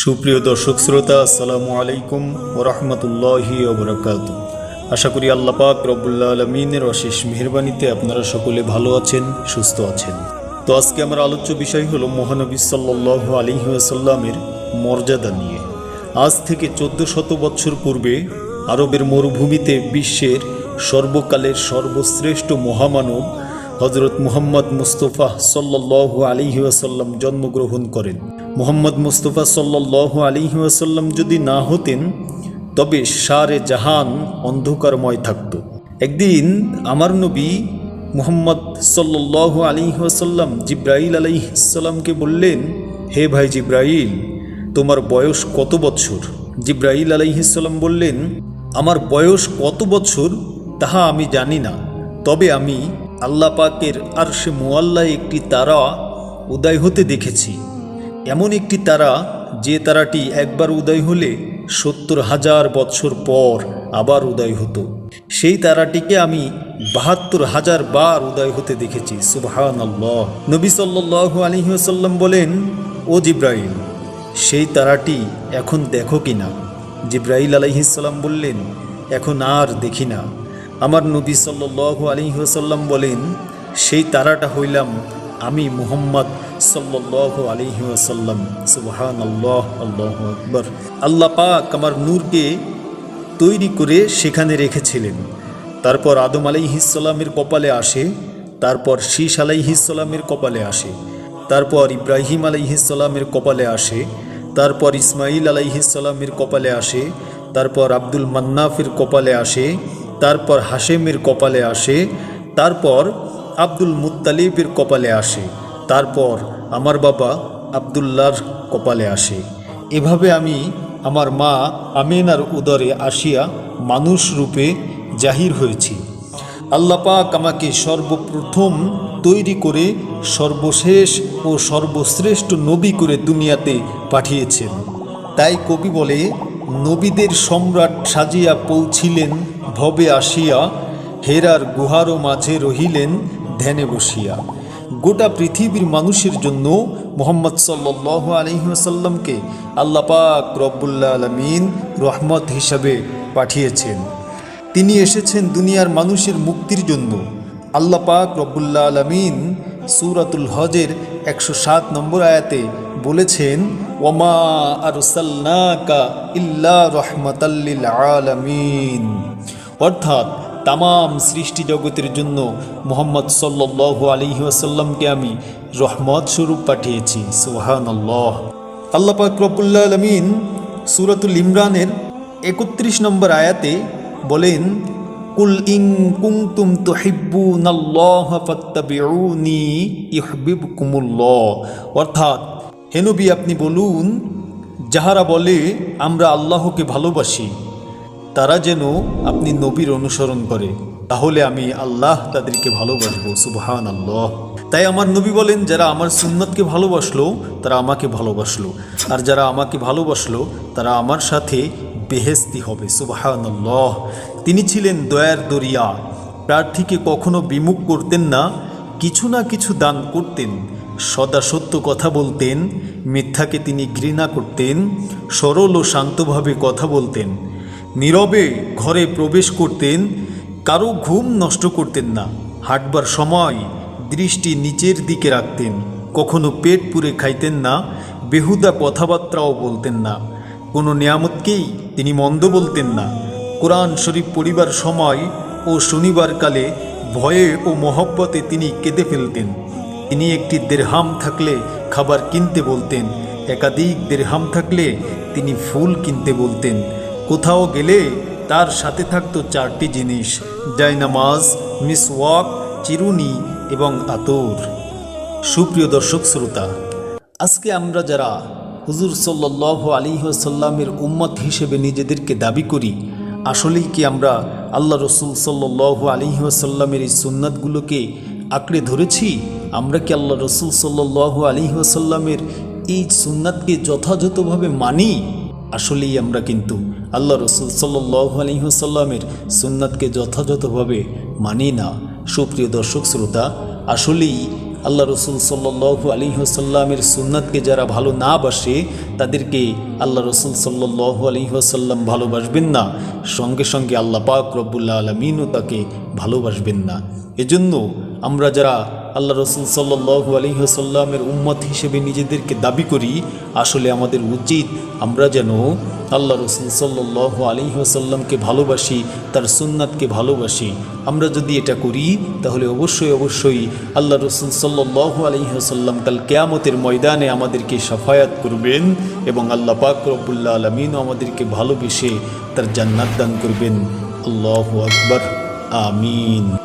সুপ্রিয় দর্শক শ্রোতা, আসসালামু আলাইকুম ওরহমতুল্লাহি ওবরাকাত আশা করি আল্লাহ পাক রব্বুল্লা আলমিনের অশেষ মেহরবানিতে আপনারা সকলে ভালো আছেন, সুস্থ আছেন। তো আজকে আমার আলোচ্য বিষয় হলো মহানবী সাল্লাহ আলিহাসাল্লামের মর্যাদা নিয়ে। আজ থেকে চোদ্দ শত বছর পূর্বে আরবের মরুভূমিতে বিশ্বের সর্বকালের সর্বশ্রেষ্ঠ মহামানব হজরত মুহাম্মদ মুস্তফা সাল্লাহ আলিহি ওয়াসাল্লাম জন্মগ্রহণ করেন। মুহাম্মদ মুস্তফা সাল্লাহ আলিহি ওয়াসাল্লাম যদি না হতেন, তবে সারে জাহান অন্ধকারময় থাকত। একদিন আমার নবী মুহাম্মদ সাল্লাহ আলিহি ওয়াসাল্লাম জিব্রাইল আলাইসাল্লামকে বললেন, হে ভাই জিব্রাইল, তোমার বয়স কত বছর জিব্রাইল আলাইহিসাল্লাম বললেন, আমার বয়স কত বছর তাহা আমি জানি না, তবে আমি আল্লাহ পাকের আর সে মোয়াল্লায় একটি তারা উদয় হতে দেখেছি। এমন একটি তারা যে তারাটি একবার উদয় হলে সত্তর হাজার বৎসর পর আবার উদয় হতো। সেই তারাটিকে আমি বাহাত্তর হাজার বার উদয় হতে দেখেছি। সুবহান নবী সাল্লাহ আলহিহাসাল্লাম বলেন, ও জিব্রাইল, সেই তারাটি এখন দেখো কি না? জিব্রাইল আলহিসাল্লাম বললেন, এখন আর দেখি না। আমার নবী সাল্লাহ আলহিহাসাল্লাম বলেন, সেই তারাটা হইলাম আমি মুহাম্মদ সাল্লাহ আলহিহাসাল্লাম সুবহান আল্লাহ আল্লাহ আকবর। আল্লাহ পাক আমার নূরকে তৈরি করে সেখানে রেখেছিলেন। তারপর আদম আলাইহিসাল্লামের কপালে আসে, তারপর শীষ আলাইহিসাল্লামের কপালে আসে, তারপর ইব্রাহিম আলাইহিসাল্লামের কপালে আসে, তারপর ইসমাইল আলাইহিসাল্লামের কপালে আসে, তারপর আব্দুল মান্নাফের কপালে আসে, তারপর হাশেমের কপালে আসে, তারপর আব্দুল মুত্তালিবের কপালে আসে, তারপর আমার বাবা আবদুল্লার কপালে আসে। এভাবে আমি আমার মা আমিনার উদরে আসিয়া মানুষ রূপে জাহির হয়েছি। আল্লাপাক আমাকে সর্বপ্রথম তৈরি করে সর্বশেষ ও সর্বশ্রেষ্ঠ নবী করে দুনিয়াতে পাঠিয়েছেন। তাই কবি বলে, নবীদের সম্রাট সাজিয়া পৌঁছিলেন, ভবে আসিয়া হেরার গুহারও মাঝে রহিলেন ধ্যানে বসিয়া গোটা পৃথিবীর মানুষের জন্য মোহাম্মদ সাল্লাহ আলহিহাসাল্লামকে আল্লাপাক রব্বুল্লা আলমিন রহমত হিসাবে পাঠিয়েছেন। তিনি এসেছেন দুনিয়ার মানুষের মুক্তির জন্য। আল্লাহ পাক রব্বুল্লা আলমিন সুরাতুল হজের একশো সাত নম্বর আয়াতে বলেছেন, ওমা আরসাল্লাকা ইল্লা রহমতাল্লিল আলমিন। অর্থাৎ তামাম সৃষ্টি জগতের জন্য মোহাম্মদ সাল্লাহ আলিহি আসাল্লামকে আমি রহমত স্বরূপ পাঠিয়েছি। সোহান আল্লাহ আল্লাহ পাক রব্বুল্লা আলমিন সুরাতুল ইমরানের একত্রিশ নম্বর আয়াতে বলেন, কুল ইং কুংতুম তুহিব্বুনাল্লাহ ফাত্তাবিউনি ইউহিব্বুকুমুল্লাহ। অর্থাৎ, হে নবী আপনি বলুন, যাহারা বলে, আমরা আল্লাহকে ভালোবাসি। তারা যেন আপনি নবীর অনুসরণ করে, তাহলে আমি আল্লাহ তাদেরকে ভালোবাসবো সুবহান আল্লাহ তাই আমার নবী বলেন, যারা আমার সুন্নতকে ভালোবাসলো, তারা আমাকে ভালোবাসলো। আর যারা আমাকে ভালোবাসলো, তারা আমার সাথে বেহেস্তি হবে সুবাহান্লাহ তিনি ছিলেন দয়ার দরিয়া। প্রার্থীকে কখনো বিমুখ করতেন না, কিছু না কিছু দান করতেন। সদা সত্য কথা বলতেন, মিথ্যাকে তিনি ঘৃণা করতেন, সরল ও শান্তভাবে কথা বলতেন। নীরবে ঘরে প্রবেশ করতেন কারও ঘুম নষ্ট করতেন না। হাঁটবার সময় দৃষ্টি নিচের দিকে রাখতেন, কখনো পেট পুরে খাইতেন না, বেহুদা কথাবার্তাও বলতেন না। কোনো নিয়ামতকেই তিনি মন্দ বলতেন না। কোরআন শরীফ পড়িবার সময় ও শনিবারকালে ভয়ে ও মহব্বতে তিনি কেঁদে ফেলতেন। তিনি একটি দেড়হাম থাকলে খাবার কিনতে বলতেন, একাধিক দেড়হাম থাকলে তিনি ফুল কিনতে বলতেন। কোথাও গেলে তার সাথে থাকতো চারটি জিনিস, জায়নামাজ, মিসওয়াক, চিরুনি এবং আতর। সুপ্রিয় দর্শক শ্রোতা, আজকে আমরা যারা হুজুর সাল্লাহ আলিহাসাল্লামের উম্মত হিসেবে নিজেদেরকে দাবি করি, আসলেই কি আমরা আল্লাহ রসুল সাল্লাহ আলিহাসাল্লামের এই সুন্নাতগুলোকে আঁকড়ে ধরেছি? আমরা কি আল্লাহ রসুল সাল্লাহ আলিহাসাল্লামের এই সুন্নাতকে যথাযথভাবে মানি? আসলেই আমরা কিন্তু আল্লাহ রসুল সাল্লাহ আলিহাসাল্লামের সুন্নাতকে যথাযথভাবে মানি না। সুপ্রিয় দর্শক, শ্রোতা, আসলেই আল্লাহ রসুল সাল্লু আলী সাল্লামের সুন্নাতকে যারা ভালো না বাসে, তাদেরকে আল্লাহ রসুল সাল্লু আলী সাল্লাম ভালোবাসবেন না। সঙ্গে সঙ্গে আল্লাহ পাক রব্বুল্লা আলমিনও তাকে ভালোবাসবেন না। এজন্য আমরা যারা আল্লাহ রসুল সাল্লু আলহিহসাল্লামের উম্মত হিসেবে নিজেদেরকে দাবি করি, আসলে আমাদের উচিত আমরা যেন আল্লাহ রসুল সাল্লু আলহিহসাল্লামকে ভালোবাসি, তার সুন্নাতকে ভালোবাসি। আমরা যদি এটা করি, তাহলে অবশ্যই অবশ্যই আল্লাহ রসুল সাল্লু আলহিহসাল্লাম কাল কেয়ামতের ময়দানে আমাদেরকে সাফায়াত করবেন এবং আল্লাহ পাক রব্বুল্লা আলমিনও আমাদেরকে ভালোবেসে তার জান্নাত দান করবেন। আল্লাহ আকবর। আমিন।